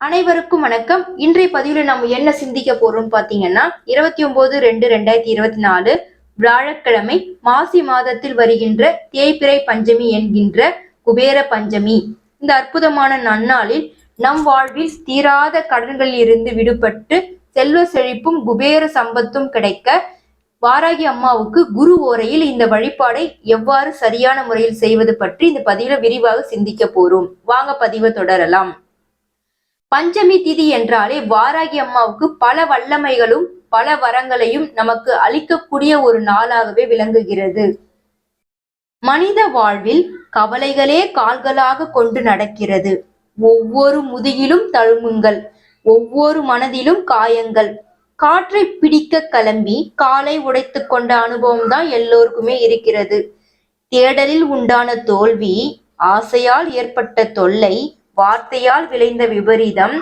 அனைவருக்கும் வணக்கம். இன்றைய பதிவில் நம்ம என்ன சிந்திக்க போறோம்னு பாத்தீங்கன்னா இருபத்தி ஒன்பது ரெண்டு ரெண்டாயிரத்தி இருபத்தி நாலு வியாழக்கிழமை மாசி மாதத்தில் வருகின்ற தேய்பிறை பஞ்சமி என்கின்ற குபேர பஞ்சமி. இந்த அற்புதமான நன்னாளில் நம் வாழ்வில் தீராத கடன்களில் இருந்து விடுபட்டு செல்வ செழிப்பும் குபேர சம்பத்தும் கிடைக்க வாராகி அம்மாவுக்கு குரு ஓரையில் இந்த வழிபாடை எவ்வாறு சரியான முறையில் செய்வது பற்றி இந்த பதிவில் விரிவாக சிந்திக்க போறோம். வாங்க பதிவை தொடரலாம். பஞ்சமி திதி என்றாலே வாராகி அம்மாவுக்கு பல வல்லமைகளும் பல வரங்களையும் நமக்கு அளிக்கக்கூடிய ஒரு நாளாகவே விளங்குகிறது. மனித வாழ்வில் கவலைகளே கால்களாக கொண்டு நடக்கிறது. ஒவ்வொரு முதுகிலும் தழுமுங்கள் ஒவ்வொரு மனதிலும் காயங்கள். காற்றை பிடிக்க கிளம்பி காலை உடைத்து கொண்ட அனுபவம் தான் எல்லோருக்குமே இருக்கிறது. தேடலில் உண்டான தோல்வி ஆசையால் ஏற்பட்ட தொல்லை வார்த்தையால் விளைந்த விபரீதம்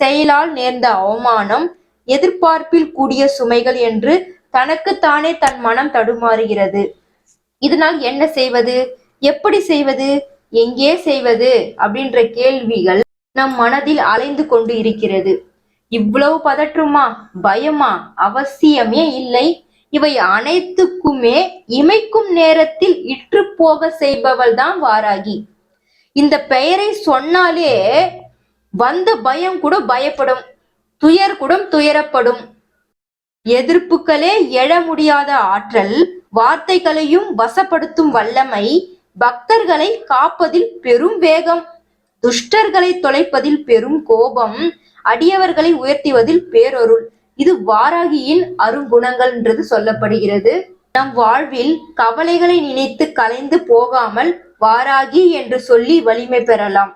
செயலால் நேர்ந்த அவமானம் எதிர்பார்ப்பில் கூடிய சுமைகள் என்று தனக்குத்தானே தன் மனம் தடுமாறுகிறது. இதனால் என்ன செய்வது? எப்படி செய்வது? எங்கே செய்வது? அப்படின்ற கேள்விகள் நம் மனதில் அலைந்து கொண்டு இருக்கிறது. இவ்வளவு பதற்றுமா? பயமா? அவசியமே இல்லை. இவை அனைத்துக்குமே இமைக்கும் நேரத்தில் இற்று போக செய்பவள் தான் வாராகி. இந்த பெயரை சொன்னாலே வந்த பயம் கூட பயப்படும் துயர் கூட துயரப்படும். எதிர்ப்புகளே எழ முடியாத ஆற்றல் வார்த்தைகளையும் வசப்படுத்தும் வல்லமை பக்தர்களை காப்பதில் பெரும் வேகம் துஷ்டர்களை தொலைப்பதில் பெரும் கோபம் அடியவர்களை உயர்த்துவதில் பேரொருள். இது வாராகியின் அருங்குணங்கள்ன்றது சொல்லப்படுகிறது. நம் வாழ்வில் கவலைகளை நினைத்து கலைந்து போகாமல் வாராகி என்று சொல்லி வலிமை பெறலாம்.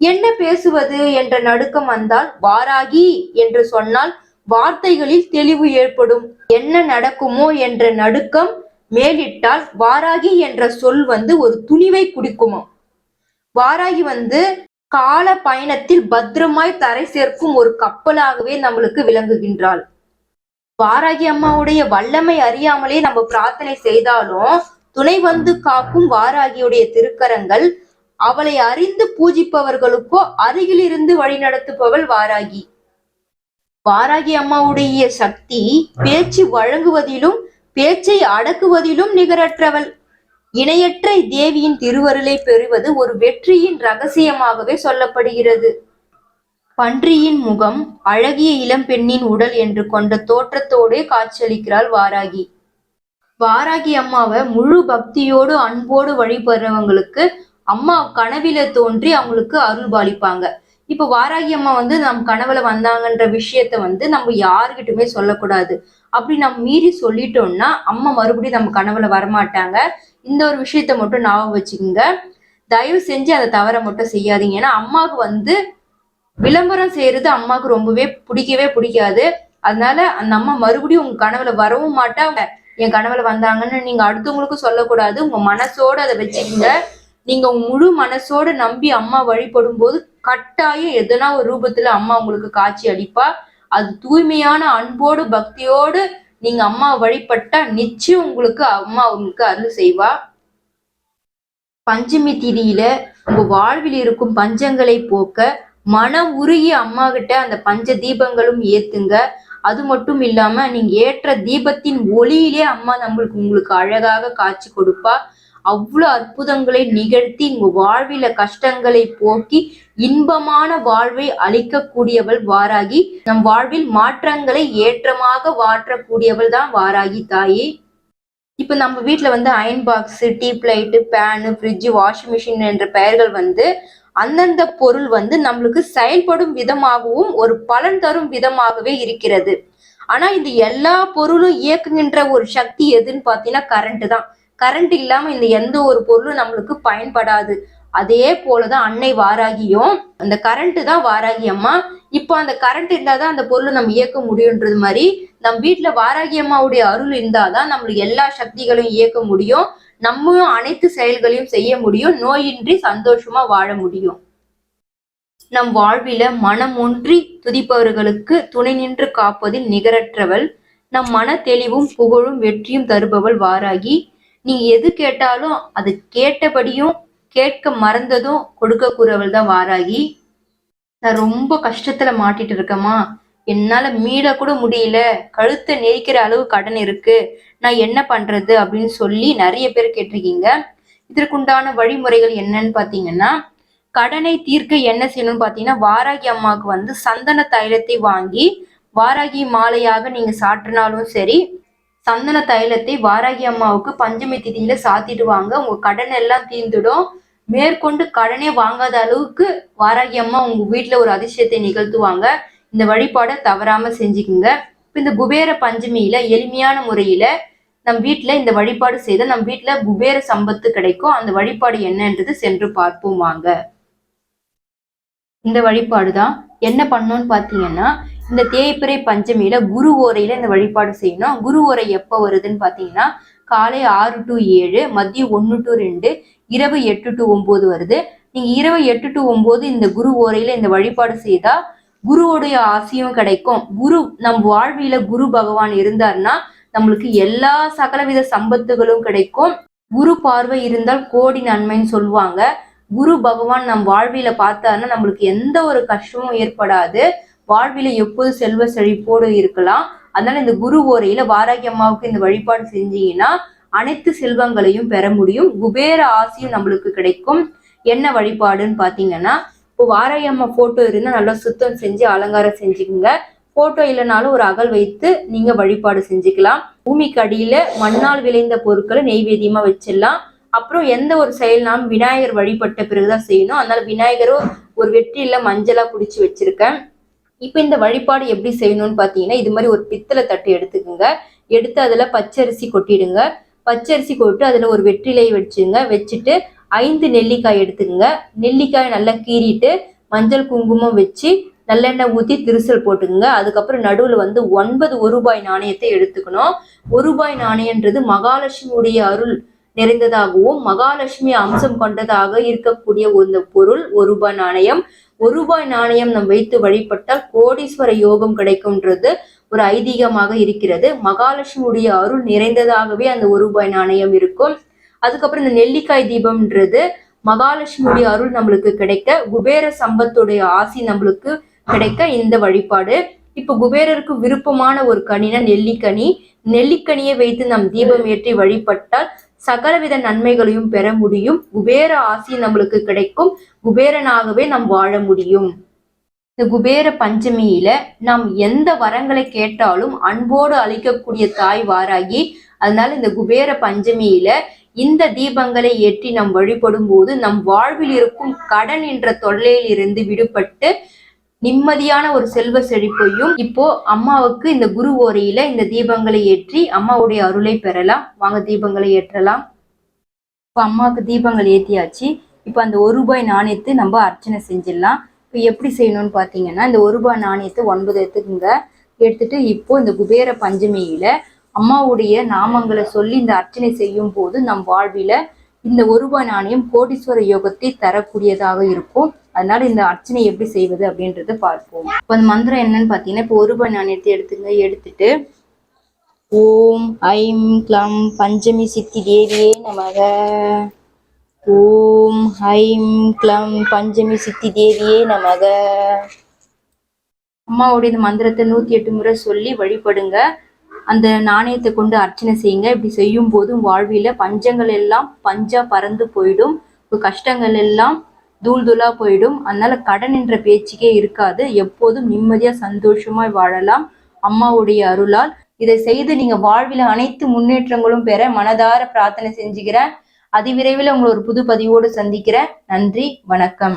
என்ன பேசுவது என்ற நடுக்கம் வந்தால் வாராகி என்று சொன்னால் வார்த்தைகளில் தெளிவு ஏற்படும். என்ன நடக்குமோ என்ற நடுக்கம் மேலிட்டால் வாராகி என்ற சொல் வந்து ஒரு துணிவை குடிக்குமா? வாராகி வந்து கால பயணத்தில் பத்திரமாய் தரை சேர்க்கும் ஒரு கப்பலாகவே நம்மளுக்கு விளங்குகின்றாள். வாராகி அம்மாவுடைய வல்லமை அறியாமலே நம்ம பிரார்த்தனை செய்தாலும் துணை வந்து காக்கும் வாராகியுடைய திருக்கரங்கள் அவளை அறிந்து பூஜிப்பவர்களுக்கோ அருகிலிருந்து வழிநடத்துபவள் வாராகி. வாராகி அம்மாவுடைய சக்தி பேச்சு வழங்குவதிலும் பேச்சை அடக்குவதிலும் நிகரற்றவள். இணையற்ற தேவியின் திருவருளை பெறுவது ஒரு வெற்றியின் ரகசியமாகவே சொல்லப்படுகிறது. பன்றியின் முகம் அழகிய இளம்பெண்ணின் உடல் என்று கொண்ட தோற்றத்தோடே காட்சியளிக்கிறாள் வாராகி. வாராகி அம்மாவை முழு பக்தியோடு அன்போடு வழிபடுறவங்களுக்கு அம்மா கனவில தோன்றி அவங்களுக்கு அருள் பாலிப்பாங்க. இப்போ வாராகி அம்மா வந்து நம் கனவுல வந்தாங்கன்ற விஷயத்த வந்து நம்ம யாருக்கிட்டுமே சொல்லக்கூடாது. அப்படி நம்ம மீறி சொல்லிட்டோம்னா அம்மா மறுபடியும் நம்ம கனவுல வரமாட்டாங்க. இந்த ஒரு விஷயத்த மட்டும் ஞாபகம் வச்சுக்கோங்க. தயவு செஞ்சு அதை தவற மட்டும் செய்யாதீங்க. ஏன்னா அம்மாவுக்கு வந்து விளம்பரம் செய்யறது அம்மாவுக்கு ரொம்பவே பிடிக்கவே பிடிக்காது. அதனால அந்த அம்மா மறுபடியும் உங்க கனவுல வரவும் மாட்டாங்க. என் கனவுல வந்தாங்கன்னு நீங்க அடுத்தவங்களுக்கும் சொல்லக்கூடாது. உங்க மனசோட அதை வச்சுக்கோங்க. நீங்க உங்க முழு மனசோட நம்பி அம்மா வழிபடும் போது கட்டாயம் எதனா ஒரு ரூபத்துல அம்மா உங்களுக்கு காட்சி அளிப்பா. அது தூய்மையான அன்போடு பக்தியோடு நீங்க அம்மா வழிபட்டா நிச்சயம் உங்களுக்கு அம்மா உங்களுக்கு அருள் செய்வா. பஞ்சமி திதியில உங்க வாழ்வில் இருக்கும் பஞ்சங்களை போக்க மனம் உருகி அம்மா கிட்ட அந்த பஞ்ச தீபங்களும் ஏத்துங்க. அது மட்டும் இல்லாம நீங்க ஏற்ற தீபத்தின் ஒளியிலே அம்மா நம்மளுக்கு உங்களுக்கு அழகாக காட்சி கொடுப்பா. அவ்வளவு அற்புதங்களை நிகழ்த்தி உங்க வாழ்வில கஷ்டங்களை போக்கி இன்பமான வாழ்வை அளிக்கக்கூடியவள் வாராகி நம் வாழ்வில் மாற்றங்களை ஏற்றமாக மாற்றக்கூடியவள் தான் வாராகி தாயே. இப்ப நம்ம வீட்ல வந்து iron box tube light fan fridge washing machine என்ற பெயர்கள் வந்து அந்தந்த பொருள் வந்து நம்மளுக்கு செயல்படும் விதமாகவும் ஒரு பலன் தரும் விதமாகவே இருக்கிறது. ஆனா இந்த எல்லா பொருளும் இயக்குகின்ற ஒரு சக்தி எதுன்னு பாத்தீங்கன்னா கரண்ட் தான். கரண்ட் இல்லாம இந்த எந்த ஒரு பொருளும் நம்மளுக்கு பயன்படாது. அதே போலதான் அன்னை வாராகியும் அந்த கரண்ட் தான் வாராகி அம்மா. இப்போ அந்த கரண்ட் இருந்தாதான் அந்த பொருளை நம்ம இயக்க முடியுன்றது மாதிரி நம் வீட்டுல வாராகி அம்மாவுடைய அருள் இருந்தாதான் நம்மளுக்கு எல்லா சக்திகளையும் இயக்க முடியும். நம்மளும் அனைத்து செயல்களையும் செய்ய முடியும். நோயின்றி சந்தோஷமா வாழ முடியும். நம் வாழ்வில மனம் ஒன்றி துதிப்பவர்களுக்கு துணை நின்று காப்பதில் நிகரற்றவள். நம் மன தெளிவும் புகழும் வெற்றியும் தருபவள் வாராகி நீ எது கேட்டாலும் அது கேட்டபடியும் கேட்க மறந்ததும் கொடுக்க கூறவள் தான் வாராகி. நான் ரொம்ப கஷ்டத்துல மாட்டிட்டு இருக்கேம்மா. என்னால மீள கூட முடியல. கழுத்தை நெரிக்கிற அளவு கடன் இருக்கு. நான் என்ன பண்றது அப்படின்னு சொல்லி நிறைய பேர் கேட்டிருக்கீங்க. இதற்குண்டான வழிமுறைகள் என்னன்னு பாத்தீங்கன்னா கடனை தீர்க்க என்ன செய்யணும்னு பாத்தீங்கன்னா வாராகி அம்மாவுக்கு வந்து சந்தன தைலத்தை வாங்கி வாராகி மாலையாக நீங்க சாற்றினாலும் சரி சந்தன தைலத்தை வாராகி அம்மாவுக்கு பஞ்சமி திதியில சாத்திட்டு வாங்க. உங்க கடன் எல்லாம் தீர்ந்துடும். மேற்கொண்டு கடனே வாங்காத அளவுக்கு வாராகி அம்மா உங்க வீட்டுல ஒரு அதிசயத்தை நிகழ்த்துவாங்க. இந்த வழிபாடை தவறாமல் செஞ்சுக்குங்க. இப்போ இந்த குபேர பஞ்சமியில் எளிமையான முறையில் நம் வீட்டில் இந்த வழிபாடு செய்தால் நம் வீட்டில் குபேர சம்பத்து கிடைக்கும். அந்த வழிபாடு என்னன்றது சென்று பார்ப்போம் வாங்க. இந்த வழிபாடு தான் என்ன பண்ணணும்னு பார்த்தீங்கன்னா இந்த தேய்பிறை பஞ்சமியில குரு ஓரையில இந்த வழிபாடு செய்யணும். குரு ஓரை எப்போ வருதுன்னு பார்த்தீங்கன்னா காலை ஆறு டு ஏழு மதியம் ஒன்று டு ரெண்டு இரவு எட்டு டு ஒம்பது வருது. நீங்கள் இரவு எட்டு டு ஒம்பது இந்த குரு ஓரையில இந்த வழிபாடு செய்தால் குருவோடைய ஆசையும் கிடைக்கும். குரு நம் வாழ்வில குரு பகவான் இருந்தார்னா நம்மளுக்கு எல்லா சகலவித சம்பத்துகளும் கிடைக்கும். குரு பார்வை இருந்தால் கோடி நன்மைன்னு சொல்லுவாங்க. குரு பகவான் நம் வாழ்வில பார்த்தாருன்னா நம்மளுக்கு எந்த ஒரு கஷ்டமும் ஏற்படாது. வாழ்வில எப்போது செல்வ செழிப்போடு இருக்கலாம். அதனால இந்த குரு ஓரையில வாராகி அம்மாவுக்கு இந்த வழிபாடு செஞ்சீங்கன்னா அனைத்து செல்வங்களையும் பெற முடியும். குபேர ஆசையும் நம்மளுக்கு கிடைக்கும். என்ன வழிபாடுன்னு பாத்தீங்கன்னா இப்போ வாராகி அம்மா போட்டோ நல்லா சுத்தம் செஞ்சு அலங்காரம் செஞ்சுக்குங்க. போட்டோ இல்லைனாலும் ஒரு அகல் வைத்து நீங்க வழிபாடு செஞ்சுக்கலாம். பூமிக்கு அடியில மண்ணால் விளைந்த பொருட்களை நெய்வேதியமாக வச்சிடலாம். அப்புறம் எந்த ஒரு செயல்னாலும் விநாயகர் வழிபட்ட பிறகுதான் செய்யணும். அதனால விநாயகரும் ஒரு வெற்றியில மஞ்சளா பிடிச்சி வச்சிருக்கேன். இப்போ இந்த வழிபாடு எப்படி செய்யணும்னு பார்த்தீங்கன்னா இது மாதிரி ஒரு பித்தளை தட்டு எடுத்துக்கோங்க. எடுத்து அதில் பச்சரிசி கொட்டிடுங்க. பச்சரிசி கொட்டு அதில் ஒரு வெற்றிலையை வச்சுங்க வச்சுட்டு ஐந்து நெல்லிக்காய் எடுத்துக்கோங்க. நெல்லிக்காய் நல்லா கீறிட்டு மஞ்சள் குங்குமம் வச்சு நல்லெண்ணெய் ஊற்றி திருசல் போட்டுக்குங்க. அதுக்கப்புறம் நடுவில் வந்து ஒன்பது ஒரு ரூபாய் நாணயத்தை எடுத்துக்கணும். ஒரு ரூபாய் நாணயன்றது மகாலட்சுமியுடைய அருள் நிறைந்ததாகவும் மகாலட்சுமி அம்சம் கொண்டதாக இருக்கக்கூடிய ஒரு பொருள் ஒரு ரூபாய் நாணயம். ஒரு ரூபாய் நாணயம் நம் வைத்து வழிபட்டால் கோடீஸ்வர யோகம் கிடைக்கும்ன்றது ஒரு ஐதீகமாக இருக்கிறது. மகாலட்சுமியுடைய அருள் நிறைந்ததாகவே அந்த ஒரு ரூபாய் நாணயம் இருக்கும். அதுக்கப்புறம் இந்த நெல்லிக்காய் தீபம்ன்றது மகாலட்சுமியுடைய அருள் நம்மளுக்கு கிடைக்க குபேர சம்பத்துடைய ஆசி நம்மளுக்கு கிடைக்க இந்த வழிபாடு. இப்ப குபேரருக்கு விருப்பமான ஒரு கனினா நெல்லிக்கனி. நெல்லிக்கனியை வைத்து நம் தீபம் ஏற்றி வழிபட்டால் சகலவித நன்மைகளையும் பெற முடியும். குபேர ஆசி நம்மளுக்கு கிடைக்கும். குபேரனாகவே நாம் வாழ முடியும். இந்த குபேர பஞ்சமியில நாம் எந்த வரங்களை கேட்டாலும் அன்போடு அளிக்கக்கூடிய தாய் வாராகி அதனால இந்த குபேர பஞ்சமியில இந்த தீபங்களை ஏற்றி நாம் வழிபடும் போது நம் வாழ்வில் இருக்கும் கடன் என்ற தொல்லையில் இருந்து விடுபட்டு நிம்மதியான ஒரு செல்வ செழிப்பையும் இப்போ அம்மாவுக்கு இந்த குரு ஓரையில இந்த தீபங்களை ஏற்றி அம்மாவுடைய அருளை பெறலாம். வாங்க தீபங்களை ஏற்றலாம். இப்போ அம்மாவுக்கு தீபங்கள் ஏற்றியாச்சு இப்போ அந்த ஒரு ரூபாய் நாணயத்தை நம்ம அர்ச்சனை செஞ்சிடலாம். இப்போ எப்படி செய்யணும்னு பார்த்தீங்கன்னா இந்த ஒரு ரூபாய் நாணயத்தை ஒன்பது எடுத்துக்குங்க. எடுத்துட்டு இப்போ இந்த குபேர பஞ்சமியில அம்மாவுடைய நாமங்களை சொல்லி இந்த அர்ச்சனை செய்யும் போது நம் வாழ்வில இந்த ஒரு ரூபாய் நாணயம் கோடீஸ்வர யோகத்தை தரக்கூடியதாக இருக்கும். அதனால இந்த அர்ச்சனை எப்படி செய்வது அப்படின்றத பார்ப்போம். இப்போ அந்த மந்திரம் என்னன்னு பார்த்தீங்கன்னா இப்போ ஒரு ரூபாய் நாணயத்தை எடுத்துங்க எடுத்துட்டு ஓம் ஐம் க்ளம் பஞ்சமி சித்தி தேவியே நமக. ஓம் ஐம் க்ளம் பஞ்சமி சித்தி தேவியே நமக. அம்மாவுடைய இந்த மந்திரத்தை நூத்தி எட்டு முறை சொல்லி வழிபடுங்க. அந்த நாணயத்தை கொண்டு அர்ச்சனை செய்யுங்க. இப்படி செய்யும் போது வாழ்வில பஞ்சங்கள் எல்லாம் பஞ்சா பறந்து போயிடும். கஷ்டங்கள் எல்லாம் தூள் தூளா போயிடும். அதனால கடன் என்ற பேச்சுக்கே இருக்காது. எப்போதும் நிம்மதியா சந்தோஷமாய் வாழலாம். அம்மாவுடைய அருளால். இதை செய்து நீங்க வாழ்வில அனைத்து முன்னேற்றங்களும் பெற மனதார பிரார்த்தனை செஞ்சுக்கிறேன். அதிவிரைவில் உங்களை ஒரு புது பதிவோடு சந்திக்கிறேன். நன்றி வணக்கம்.